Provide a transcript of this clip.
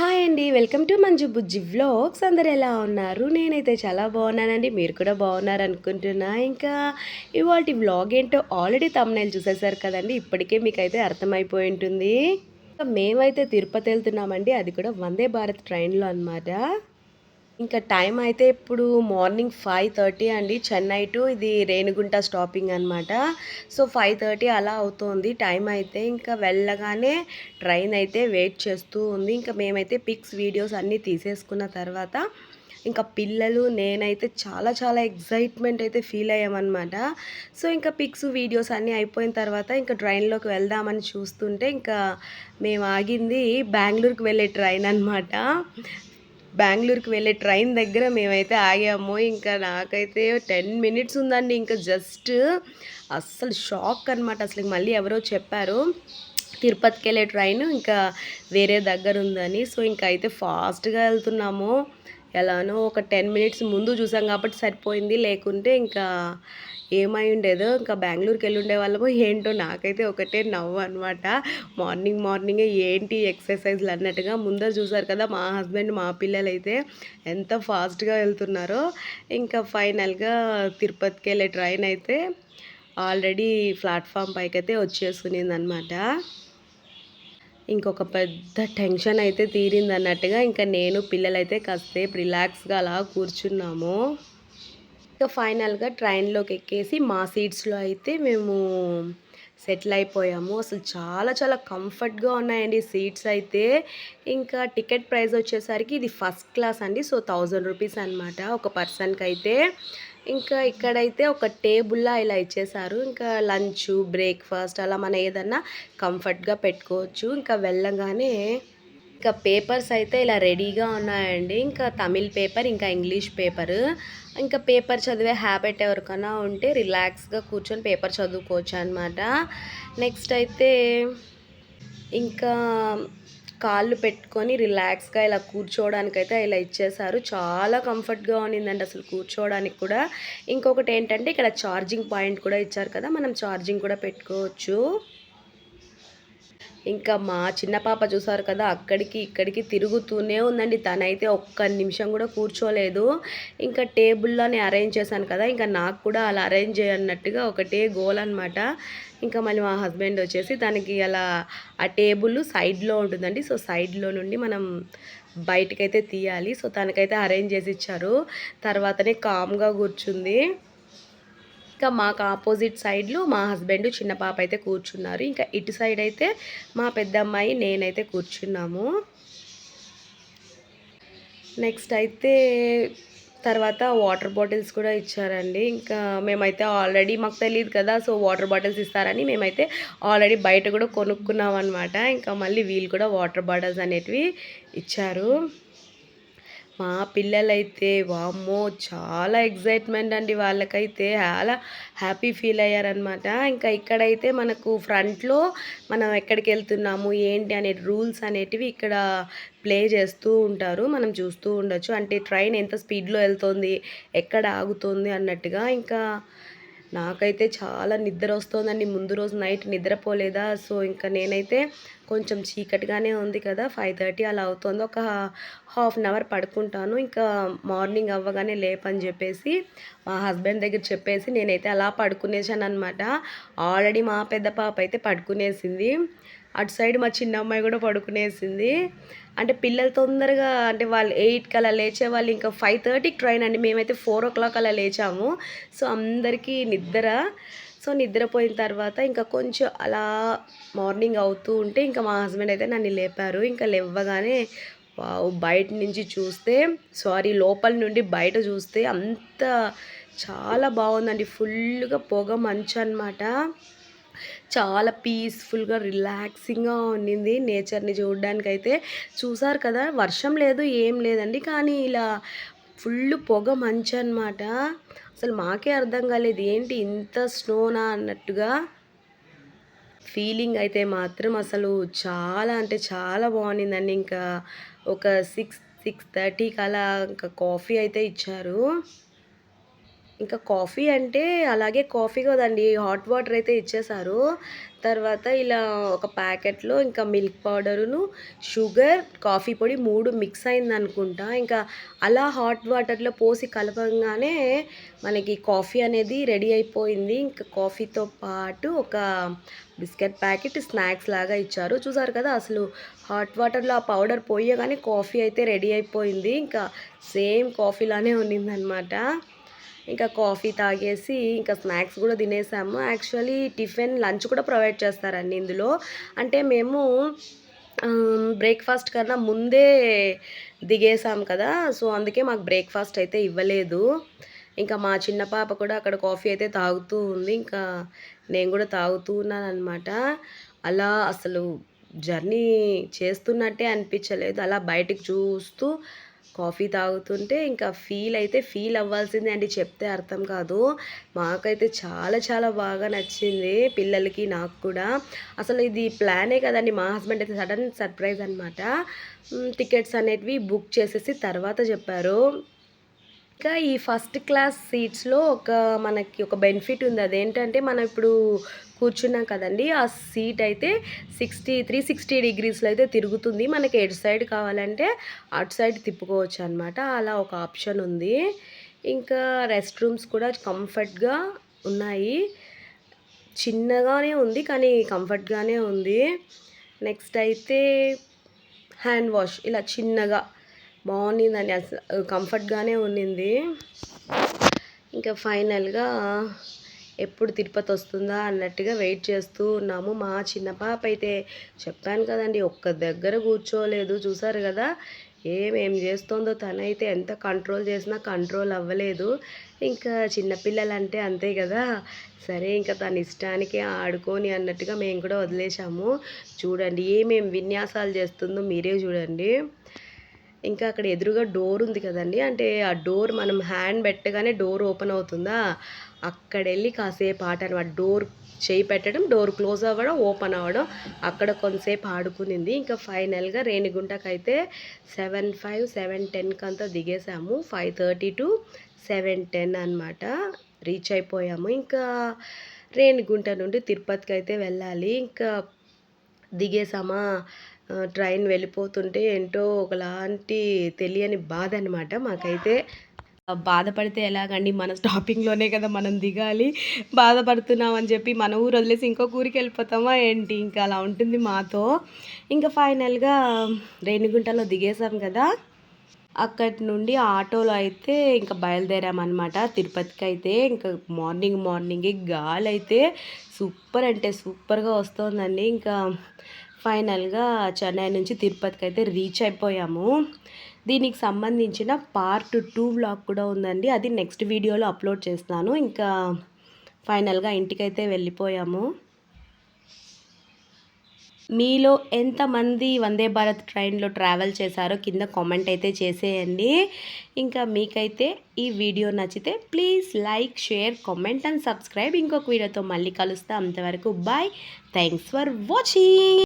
Hi అండి welcome to Manju Bujji vlogs. అందరు ఎలా ఉన్నారు? నేనైతే చాలా బాగున్నానండి మీరు కూడా బాగున్నారు అనుకుంటున్నా ఇంకా ఇవాళ వ్లాగ్ ఏంటో ఆల్రెడీ తమ్నైల్ చూసేసారు కదండి ఇప్పటికే మీకు అయితే అర్థమైపోయి ఉంటుంది. ఇంకా మేమైతే తిరుపతి వెళ్తున్నామండి అది కూడా వందే భారత్ ట్రైన్లో అనమాట ఇంకా టైం అయితే ఇప్పుడు మార్నింగ్ ఫైవ్ థర్టీ అండి. చెన్నై టు ఇది రేణిగుంట స్టాపింగ్ అనమాట సో ఫైవ్ థర్టీ అలా అవుతుంది. టైం అయితే ఇంకా వెళ్ళగానే ట్రైన్ అయితే వెయిట్ చేస్తూ ఉంది. ఇంకా మేమైతే పిక్స్ వీడియోస్ అన్నీ తీసేసుకున్న తర్వాత ఇంకా పిల్లలు నేనైతే చాలా చాలా ఎగ్జైట్మెంట్ అయితే ఫీల్ అయ్యామన్నమాట. సో ఇంకా పిక్స్ వీడియోస్ అన్నీ అయిపోయిన తర్వాత ఇంకా ట్రైన్లోకి వెళ్దామని చూస్తుంటే ఇంకా మేము ఆగింది బెంగళూరుకి వెళ్ళే ట్రైన్ అనమాట బెంగళూరుకి వెళ్ళే ట్రైన్ దగ్గర మేమైతే ఆగాము. ఇంకా నాకైతే టెన్ మినిట్స్ ఉందండి. ఇంకా జస్ట్ అస్సలు షాక్ అనమాట అసలు మళ్ళీ ఎవరో చెప్పారు తిరుపతికి వెళ్ళే ట్రైన్ ఇంకా వేరే దగ్గర ఉందని. సో ఇంకా అయితే ఫాస్ట్గా వెళ్తున్నాము. ఎలానో ఒక టెన్ మినిట్స్ ముందు చూసాం కాబట్టి సరిపోయింది. లేకుంటే ఇంకా ఏమై ఉండేదో ఇంకా బెంగళూరుకి వెళ్ళి ఉండే వాళ్ళము ఏంటో నాకైతే ఒకటే నవ్వు అనమాట మార్నింగ్ మార్నింగే ఏంటి ఎక్సర్సైజ్లు అన్నట్టుగా ముందర చూసారు కదా మా హస్బెండ్ మా పిల్లలు అయితే ఎంత ఫాస్ట్గా వెళ్తున్నారో. ఇంకా ఫైనల్గా తిరుపతికి వెళ్ళే ట్రైన్ అయితే ఆల్రెడీ ప్లాట్ఫామ్ పైకి అయితే వచ్చేసుకునింది అనమాట ఇంకొక పెద్ద టెన్షన్ అయితే తీరింది అన్నట్టుగా ఇంకా నేను పిల్లలైతే కాసేపు రిలాక్స్గా అలా కూర్చున్నాము. ఇంకా ఫైనల్గా ట్రైన్లోకి ఎక్కేసి మా సీట్స్లో అయితే మేము సెటిల్ అయిపోయాము. అసలు చాలా చాలా కంఫర్ట్గా ఉన్నాయండి సీట్స్ అయితే. ఇంకా టికెట్ ప్రైస్ వచ్చేసరికి ఇది ఫస్ట్ క్లాస్ అండి. సో థౌజండ్ రూపీస్ అనమాట ఒక పర్సన్కి అయితే ఇంకా ఇక్కడైతే ఒక టేబుల్లా ఇలా ఇచ్చేసారు ఇంకా లంచ్ బ్రేక్ఫాస్ట్ అలా మనం ఏదన్నా కంఫర్ట్గా పెట్టుకోవచ్చు. ఇంకా వెళ్ళగానే ఇంకా పేపర్స్ అయితే ఇలా రెడీగా ఉన్నాయండి. ఇంకా తమిళ్ పేపర్ ఇంకా ఇంగ్లీష్ పేపర్. ఇంకా పేపర్ చదివే హ్యాబిట్ ఎవరికైనా ఉంటే రిలాక్స్గా కూర్చొని పేపర్ చదువుకోవచ్చు అనమాట నెక్స్ట్ అయితే ఇంకా కాళ్ళు పెట్టుకొని రిలాక్స్గా ఇలా కూర్చోవడానికి అయితే ఇలా ఇచ్చేసారు చాలా కంఫర్ట్గా ఉన్నిందండి అసలు కూర్చోవడానికి కూడా. ఇంకొకటి ఏంటంటే ఇక్కడ ఛార్జింగ్ పాయింట్ కూడా ఇచ్చారు కదా మనం ఛార్జింగ్ కూడా పెట్టుకోవచ్చు. ఇంకా మా చిన్న పాప చూసారు కదా అక్కడికి ఇక్కడికి తిరుగుతూనే ఉందండి. తనైతే ఒక్క నిమిషం కూడా కూర్చోలేదు. ఇంకా టేబుల్లోనే అరేంజ్ చేశాను కదా ఇంకా నాకు కూడా అలా అరేంజ్ చేయన్నట్టుగా ఒకటే గోల్ అనమాట ఇంకా మళ్ళీ మా హస్బెండ్ వచ్చేసి తనకి అలా ఆ టేబుల్ సైడ్లో ఉంటుందండి. సో సైడ్లో నుండి మనం బయటకైతే తీయాలి. సో తనకైతే అరేంజ్ చేసి ఇచ్చారు. తర్వాతనే కామ్గా కూర్చుంది. ఇంకా మాకు ఆపోజిట్ సైడ్లో మా హస్బెండ్ చిన్న పాప అయితే కూర్చున్నారు. ఇంకా ఇటు సైడ్ అయితే మా పెద్ద అమ్మాయి నేనైతే కూర్చున్నాము. నెక్స్ట్ అయితే తర్వాత వాటర్ బాటిల్స్ కూడా ఇచ్చారండి. ఇంకా మేమైతే ఆల్రెడీ మాకు తెలియదు కదా సో వాటర్ బాటిల్స్ ఇస్తారని మేమైతే ఆల్రెడీ బయట కూడా కొనుక్కున్నాం అనమాట ఇంకా మళ్ళీ వీళ్ళు కూడా వాటర్ బాటిల్స్ అనేటివి ఇచ్చారు. మా పిల్లలైతే వామ్మో చాలా ఎగ్జైట్మెంట్ అండి వాళ్ళకైతే. చాలా హ్యాపీ ఫీల్ అయ్యారనమాట ఇంకా ఇక్కడైతే మనకు ఫ్రంట్లో మనం ఎక్కడికి వెళ్తున్నాము ఏంటి అనే రూల్స్ అనేటివి ఇక్కడ ప్లే చేస్తూ ఉంటారు. మనం చూస్తూ ఉండొచ్చు. అంటే ట్రైన్ ఎంత స్పీడ్లో వెళ్తుంది ఎక్కడ ఆగుతుంది అన్నట్టుగా. ఇంకా నాకైతే చాలా నిద్ర వస్తుందండి. ముందు రోజు నైట్ నిద్రపోలేదా? సో ఇంకా నేనైతే కొంచెం చీకటిగానే ఉంది కదా ఫైవ్ థర్టీ అలా అవుతుంది. ఒక హాఫ్ అన్ అవర్ పడుకుంటాను. ఇంకా మార్నింగ్ అవ్వగానే లేపని చెప్పేసి మా హస్బెండ్ దగ్గర చెప్పేసి నేనైతే అలా పడుకునేసాను అనమాట ఆల్రెడీ మా పెద్ద పాప అయితే పడుకునేసింది. అటు సైడ్ మా చిన్న అమ్మాయి కూడా పడుకునేసింది. అంటే పిల్లలు తొందరగా అంటే వాళ్ళు ఎయిట్కి అలా లేచే వాళ్ళు ఇంకా ఫైవ్ థర్టీకి ట్రైన్ అండి. మేమైతే ఫోర్ ఓ క్లాక్ అలా లేచాము. సో అందరికీ నిద్ర. సో నిద్రపోయిన తర్వాత ఇంకా కొంచెం అలా మార్నింగ్ అవుతూ ఉంటే ఇంకా మా హస్బెండ్ అయితే నన్ను లేపారు. ఇంకా లేవగానే బయట నుంచి చూస్తే సారీ లోపల నుండి బయట చూస్తే అంత చాలా బాగుందండి. ఫుల్గా పొగ మంచు అనమాట చాలా పీస్ఫుల్గా రిలాక్సింగ్గా ఉండింది నేచర్ని చూడడానికైతే. చూసారు కదా వర్షం లేదు ఏం లేదండి. కానీ ఇలా ఫుల్ పొగ మంచు అనమాట అసలు మాకే అర్థం కాలేదు ఏంటి ఇంత స్నోనా అన్నట్టుగా. ఫీలింగ్ అయితే మాత్రం అసలు చాలా అంటే చాలా బాగుండిందండి. ఇంకా ఒక సిక్స్ సిక్స్ థర్టీకి అలా ఇంకా కాఫీ అయితే ఇచ్చారు. ఇంకా కాఫీ అంటే అలాగే కాఫీ కదండి హాట్ వాటర్ అయితే ఇచ్చేసారు. తర్వాత ఇలా ఒక ప్యాకెట్లో ఇంకా మిల్క్ పౌడరును షుగర్ కాఫీ పొడి మూడు మిక్స్ అయింది అనుకుంటా ఇంకా అలా హాట్ వాటర్లో పోసి కలపంగానే మనకి కాఫీ అనేది రెడీ అయిపోయింది. ఇంకా కాఫీతో పాటు ఒక బిస్కెట్ ప్యాకెట్ స్నాక్స్ లాగా ఇచ్చారు. చూసారు కదా అసలు హాట్ వాటర్లో ఆ పౌడర్ పోయగానే కాఫీ అయితే రెడీ అయిపోయింది. ఇంకా సేమ్ కాఫీలానే ఉన్నిందనమాట ఇంకా కాఫీ తాగేసి ఇంకా స్నాక్స్ కూడా తినేసాము. యాక్చువల్లీ టిఫిన్ లంచ్ కూడా ప్రొవైడ్ చేస్తారండి ఇందులో. అంటే మేము బ్రేక్ఫాస్ట్ కన్నా ముందే దిగేసాం కదా సో అందుకే మాకు బ్రేక్ఫాస్ట్ అయితే ఇవ్వలేదు. ఇంకా మా చిన్న పాప కూడా అక్కడ కాఫీ అయితే తాగుతూ ఉంది. ఇంకా నేను కూడా తాగుతూ ఉన్నాను అనమాట అలా అసలు జర్నీ చేస్తున్నట్టే అనిపించలేదు. అలా బయటికి చూస్తూ కాఫీ తాగుతుంటే ఇంకా ఫీల్ అయితే ఫీల్ అవ్వాల్సిందే అండి చెప్తే అర్థం కాదు. మాకైతే చాలా చాలా బాగా నచ్చింది పిల్లలకి నాకు కూడా. అసలు ఇది ప్లానే కదండి మా హస్బెండ్ అయితే సడన్ సర్ప్రైజ్ అనమాట టికెట్స్ అనేటివి బుక్ చేసేసి తర్వాత చెప్పారు. ఇంకా ఈ ఫస్ట్ క్లాస్ సీట్స్లో ఒక మనకి ఒక బెనిఫిట్ ఉంది. అదేంటంటే మనం ఇప్పుడు కూర్చున్నాం కదండి. ఆ సీట్ అయితే సిక్స్టీ త్రీ సిక్స్టీ డిగ్రీస్లో అయితే తిరుగుతుంది. మనకి ఎటు సైడ్ కావాలంటే అటు సైడ్ తిప్పుకోవచ్చు అనమాట అలా ఒక ఆప్షన్ ఉంది. ఇంకా రెస్ట్ రూమ్స్ కూడా కంఫర్ట్గా ఉన్నాయి. చిన్నగానే ఉంది కానీ కంఫర్ట్గానే ఉంది. నెక్స్ట్ అయితే హ్యాండ్ వాష్. ఇలా చిన్నగా బాగుండిందండి. అసలు కంఫర్ట్గానే ఉన్నింది ఇంకా ఫైనల్గా ఎప్పుడు తిరుపతి వస్తుందా అన్నట్టుగా వెయిట్ చేస్తూ ఉన్నాము. మా చిన్న పాప అయితే చెప్పాను కదండి ఒక్క దగ్గర కూర్చోలేదు. చూసారు కదా ఏమేం చేస్తుందో తనైతే ఎంత కంట్రోల్ చేసినా కంట్రోల్ అవ్వలేదు. ఇంకా చిన్నపిల్లలు అంటే అంతే కదా సరే ఇంకా తన ఇష్టానికి ఆడుకొని అన్నట్టుగా మేము కూడా వదిలేసాము చూడండి ఏమేం విన్యాసాలు చేస్తుందో మీరే చూడండి. ఇంకా అక్కడ ఎదురుగా డోర్ ఉంది కదండి అంటే ఆ డోర్ మనం హ్యాండ్ పెట్టగానే డోర్ ఓపెన్ అవుతుందా? అక్కడ వెళ్ళి కాసేపు ఆట అనమాట డోర్ చేయి పెట్టడం డోర్ క్లోజ్ అవ్వడం ఓపెన్ అవ్వడం అక్కడ కొంతసేపు ఆడుకునింది. ఇంకా ఫైనల్గా రేణిగుంటకైతే సెవెన్ ఫైవ్ సెవెన్ టెన్కి అంతా దిగేసాము. Five thirty to seven ten అనమాట రీచ్ అయిపోయాము. ఇంకా రేణిగుంట నుండి తిరుపతికి అయితే వెళ్ళాలి. ఇంకా దిగేసామా? ట్రైన్ వెళ్ళిపోతుంటే ఏంటో ఒకలాంటి తెలియని బాధ అనమాట మాకైతే బాధపడితే ఎలాగండి? మన స్టాపింగ్లోనే కదా మనం దిగాలి. బాధపడుతున్నాం అని చెప్పి మన ఊరు వదిలేసి ఇంకొక ఊరికి వెళ్ళిపోతామా ఏంటి? ఇంకా అలా ఉంటుంది మాతో. ఇంకా ఫైనల్గా రేణిగుంటలో దిగేసాం కదా. అక్కడి నుండి ఆటోలో అయితే ఇంకా బయలుదేరామన్నమాట. తిరుపతికి అయితే ఇంకా మార్నింగ్ మార్నింగ్ గాలి అయితే సూపర్ అంటే సూపర్గా వస్తుందండి. ఇంకా ఫైనల్గా చెన్నై నుంచి తిరుపతికి అయితే రీచ్ అయిపోయాము. దీనికి సంబంధించిన పార్ట్ టూ వ్లాగ్ కూడా ఉందండి. అది నెక్స్ట్ వీడియోలో అప్లోడ్ చేస్తాను ఇంకా ఫైనల్గా ఇంటికైతే వెళ్ళిపోయాము. మీలో ఎంతమంది వందే భారత్ ట్రైన్లో ట్రావెల్ చేశారో కింద కామెంట్ అయితే చేసేయండి. ఇంకా మీకైతే ఈ వీడియో నచ్చితే please like share comment and subscribe. ఇంకొక వీడియోతో మళ్ళీ కలుస్తా. అంతవరకు బాయ్. Thanks for watching.